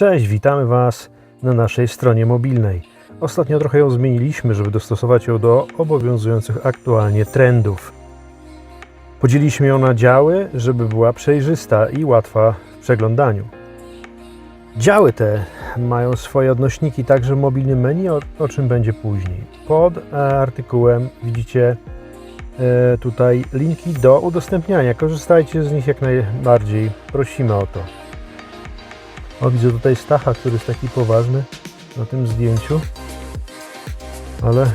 Cześć, witamy Was na naszej stronie mobilnej. Ostatnio trochę ją zmieniliśmy, żeby dostosować ją do obowiązujących aktualnie trendów. Podzieliliśmy ją na działy, żeby była przejrzysta i łatwa w przeglądaniu. Działy te mają swoje odnośniki także w mobilnym menu, o, o czym będzie później. Pod e, artykułem widzicie e, tutaj linki do udostępniania. Korzystajcie z nich jak najbardziej. Prosimy o to. O, widzę tutaj Stacha, który jest taki poważny na tym zdjęciu, ale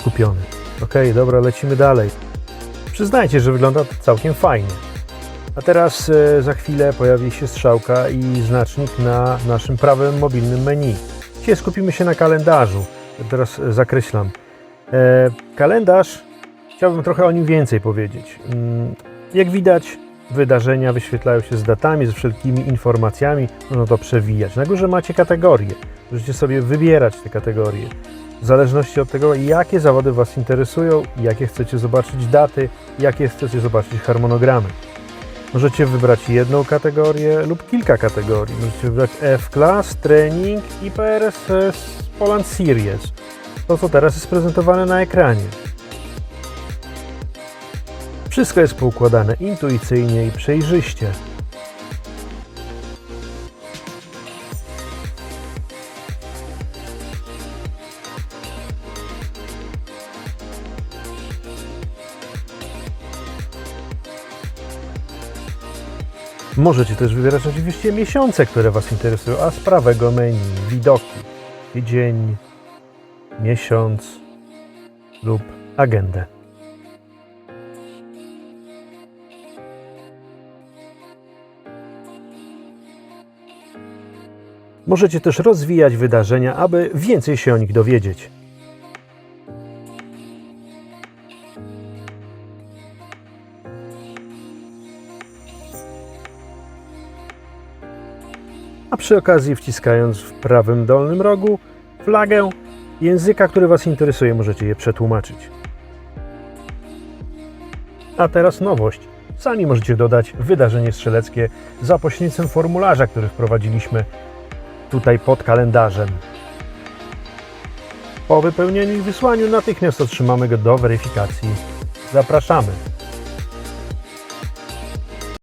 skupiony. Ok, dobra, lecimy dalej. Przyznajcie, że wygląda całkiem fajnie. A teraz e, za chwilę pojawi się strzałka i znacznik na naszym prawym mobilnym menu. Dzisiaj skupimy się na kalendarzu. Teraz e, zakreślam. E, kalendarz, chciałbym trochę o nim więcej powiedzieć. Mm, Jak widać, wydarzenia wyświetlają się z datami, z wszelkimi informacjami. Można to przewijać. Na górze macie kategorie. Możecie sobie wybierać te kategorie. W zależności od tego, jakie zawody Was interesują, jakie chcecie zobaczyć daty, jakie chcecie zobaczyć harmonogramy. Możecie wybrać jedną kategorię lub kilka kategorii. Możecie wybrać F-Class, Training i PRS Poland Series. To, co teraz jest prezentowane na ekranie. Wszystko jest poukładane intuicyjnie i przejrzyście. Możecie też wybierać oczywiście miesiące, które Was interesują, a z prawego menu widoki, tydzień, miesiąc lub agendę. Możecie też rozwijać wydarzenia, aby więcej się o nich dowiedzieć. a przy okazji wciskając w prawym dolnym rogu flagę języka, który Was interesuje, możecie je przetłumaczyć. A teraz nowość. Sami możecie dodać wydarzenie strzeleckie za pośrednictwem formularza, który wprowadziliśmy tutaj pod kalendarzem. Po wypełnieniu i wysłaniu natychmiast otrzymamy go do weryfikacji. Zapraszamy.